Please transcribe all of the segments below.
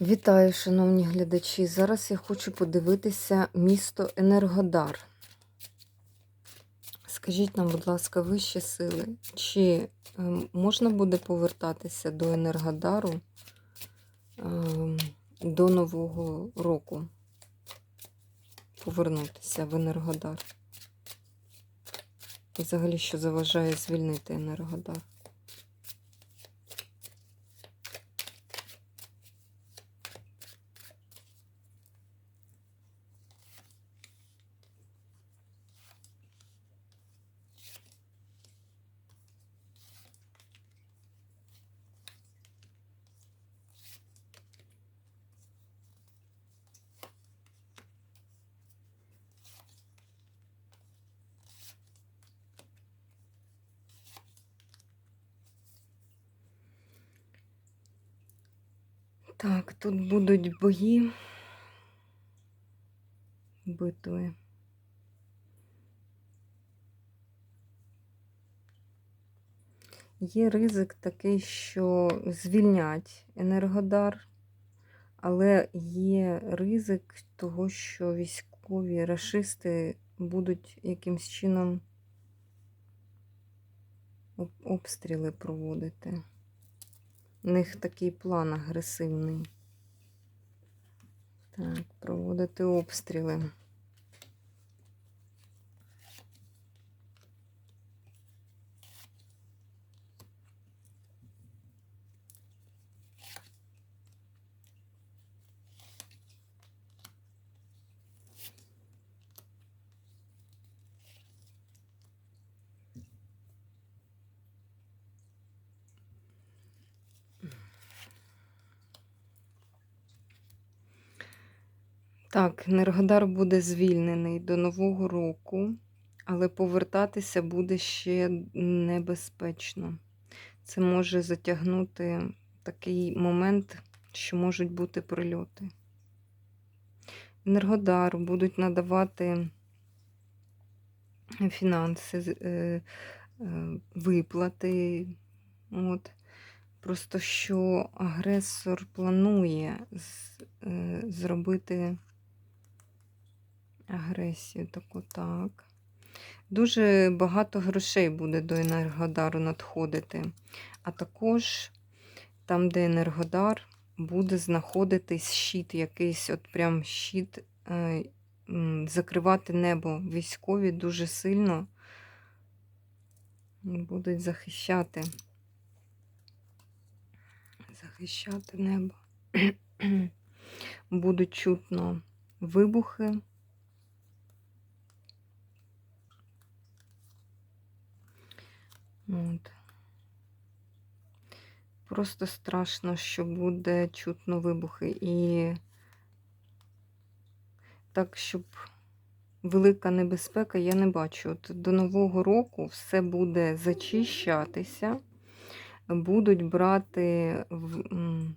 Вітаю, шановні глядачі. Зараз я хочу подивитися місто Енергодар. Скажіть нам, будь ласка, вищі сили, чи ем, можна буде повертатися до Енергодару ем, до Нового року? Повернутися в Енергодар? І взагалі, що заважає звільнити Енергодар? Так, тут будуть бої, битви. Є ризик такий, що звільнять Енергодар, але є ризик того, що військові рашисти будуть якимсь чином обстріли проводити. У них такий план агресивний. Так, проводити обстріли. Так, Енергодар буде звільнений до Нового року, але повертатися буде ще небезпечно. Це може затягнути такий момент, що можуть бути прильоти. Енергодару будуть надавати фінанси, з- е, е, виплати. От. Просто що агресор планує е, зробити агресію таку так. Дуже багато грошей буде до Енергодару надходити. А також там, де Енергодар, буде знаходитись щит, якийсь, от прям щит, е, закривати небо. Військові дуже сильно будуть захищати. Захищати небо. Будуть чутно вибухи. От. Просто страшно, що буде чутно вибухи. І так, щоб велика небезпека, я не бачу. От до Нового року все буде зачищатися, будуть брати, в-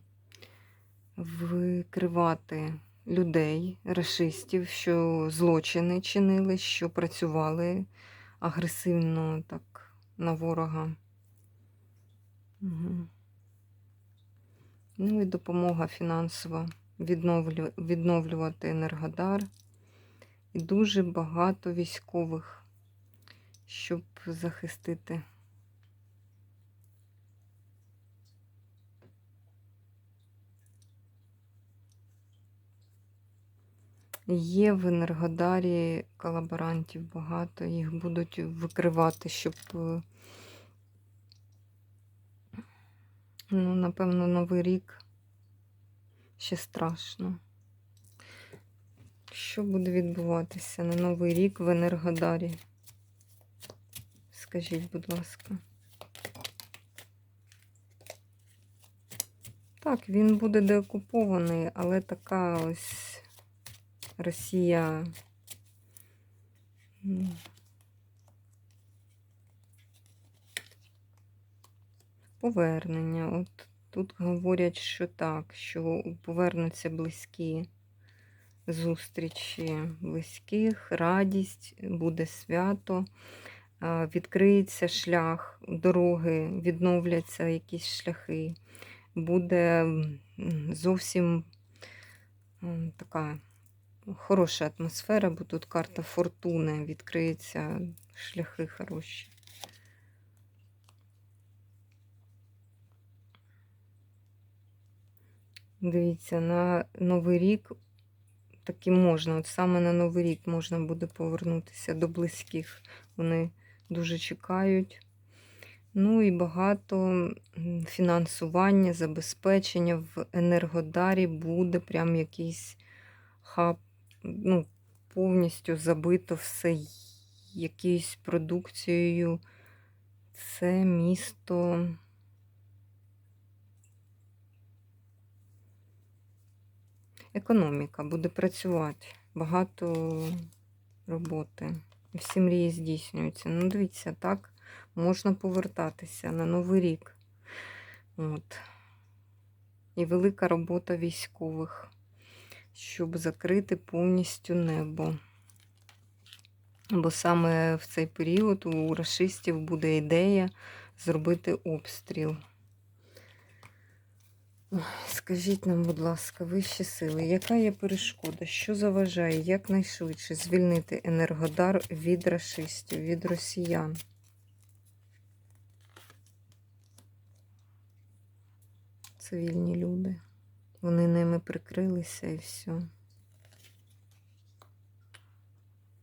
викривати людей, расистів, що злочини чинили, що працювали агресивно так на ворога. Угу. Ну і допомога фінансова відновлю, відновлювати Енергодар. І дуже багато військових, щоб захистити. Є в Енергодарі колаборантів багато, їх будуть викривати, щоб, е, ну, напевно, Новий рік ще страшно. Що буде відбуватися на Новий рік в Енергодарі? Скажіть, будь ласка. Так, він буде деокупований, але така ось Росія. Повернення. От тут говорять, що так, що повернуться близькі зустрічі близьких, радість, буде свято, відкриється шлях, дороги, відновляться якісь шляхи, буде зовсім така хороша атмосфера, бо тут карта фортуни, відкриються шляхи хороші. Дивіться, на Новий рік таки можна, от саме на Новий рік можна буде повернутися до близьких. Вони дуже чекають. Ну і багато фінансування, забезпечення в Енергодарі буде прям якийсь хаб, ну, повністю забито все якоюсь продукцією. Це місто. Економіка буде працювати. Багато роботи. Всі мрії здійснюються. Ну, дивіться, так можна повертатися на Новий рік. От. І велика робота військових, щоб закрити повністю небо. Бо саме в цей період у рашистів буде ідея зробити обстріл. Скажіть нам, будь ласка, вищі сили, яка є перешкода? Що заважає якнайшвидше звільнити Енергодар від рашистів, від росіян? Цивільні люди. Вони ними прикрилися і все.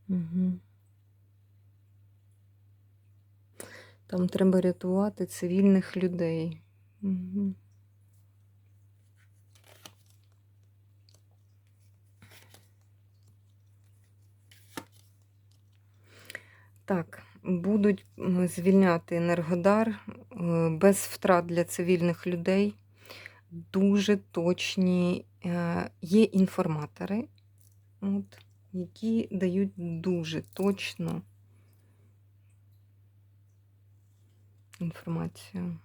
Угу. Там треба рятувати цивільних людей. Угу. Так, будуть звільняти Енергодар е, без втрат для цивільних людей. Дуже точні е, є інформатори, от, які дають дуже точну інформацію.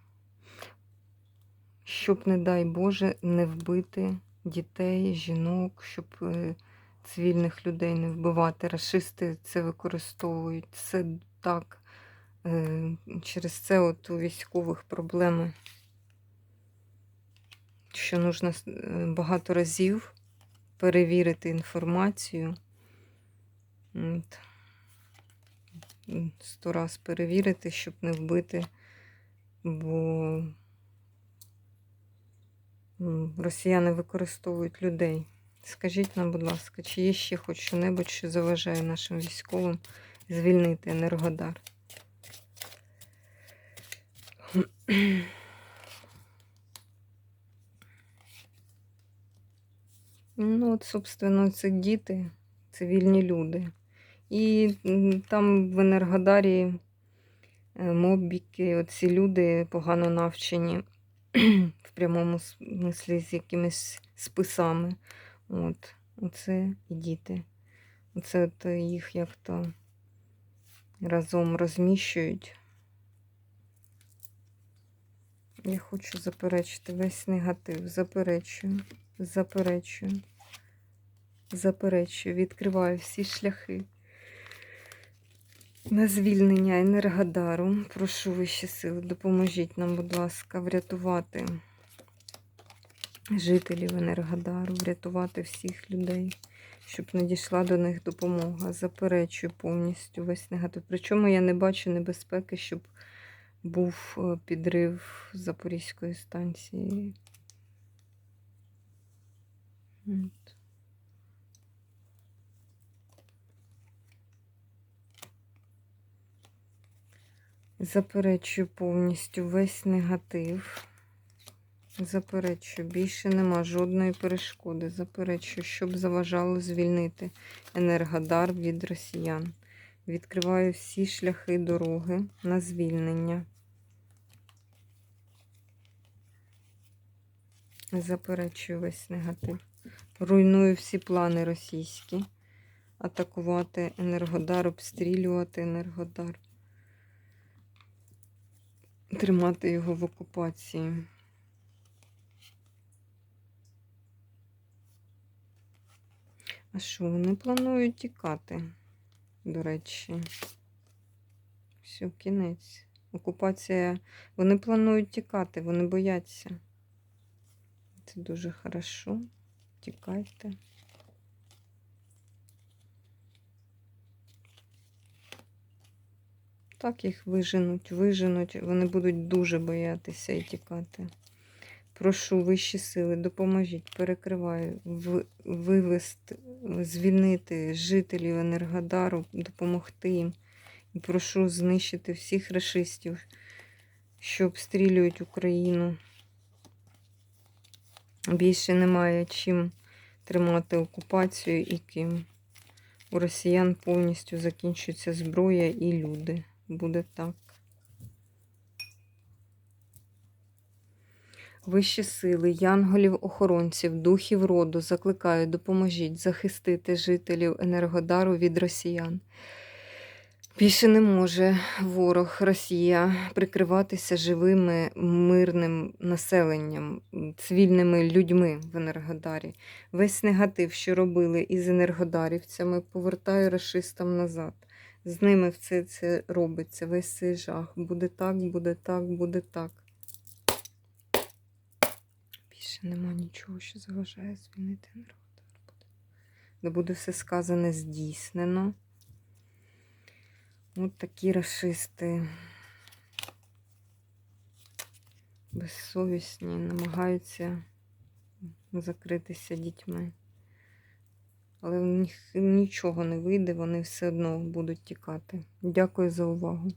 Щоб, не дай Боже, не вбити дітей, жінок, щоб е, цивільних людей не вбивати. Рашисти це використовують. Це так. е, Через це от у військових проблеми, що нужно е, багато разів перевірити інформацію. Сто раз перевірити, щоб не вбити, бо росіяни використовують людей. Скажіть нам, будь ласка, чи є ще хоч що-небудь, що заважає нашим військовим звільнити Енергодар? Ну, от, собственно, це діти, цивільні люди. І там в Енергодарі е, мобіки, оці люди погано навчені в прямому смислі з якимись списами. От, оце і діти. Оце от їх як-то разом розміщують. Я хочу заперечити весь негатив. Заперечую, заперечую, заперечую, відкриваю всі шляхи на звільнення Енергодару. Прошу вищі сили, допоможіть нам, будь ласка, врятувати жителів Енергодару, врятувати всіх людей, щоб надійшла до них допомога. Заперечую повністю весь негатив. Причому я не бачу небезпеки, щоб був е, підрив Запорізької станції. Заперечую повністю весь негатив. Заперечую, більше нема жодної перешкоди. Заперечую, щоб заважало звільнити Енергодар від росіян. Відкриваю всі шляхи дороги на звільнення. Заперечую весь негатив. Руйную всі плани російські. Атакувати Енергодар, обстрілювати Енергодар. Тримати його в окупації. А що, вони планують тікати, до речі. Все, кінець. Окупація. Вони планують тікати, вони бояться. Це дуже хорошо. Тікайте. Так їх виженуть, виженуть. Вони будуть дуже боятися і тікати. Прошу вищі сили, допоможіть, перекриваю, вивести, звільнити жителів Енергодару, допомогти їм. І прошу знищити всіх расистів, що обстрілюють Україну. Більше немає чим тримати окупацію і ким. У росіян повністю закінчується зброя і люди. Буде так. Вищі сили, янголів-охоронців, духів роду закликаю, допоможіть захистити жителів Енергодару від росіян. Більше не може ворог Росія прикриватися живими мирним населенням, цивільними людьми в Енергодарі. Весь негатив, що робили із енергодарівцями, повертаю расистам назад. З ними все це робиться, весь цей жах. Буде так, буде так, буде так. Більше нема нічого, що заважає звільнити Енергодар. Буде. Де буде все сказане здійснено. От такі расисти безсовісні, намагаються закритися дітьми. Але в них нічого не вийде, вони все одно будуть тікати. Дякую за увагу.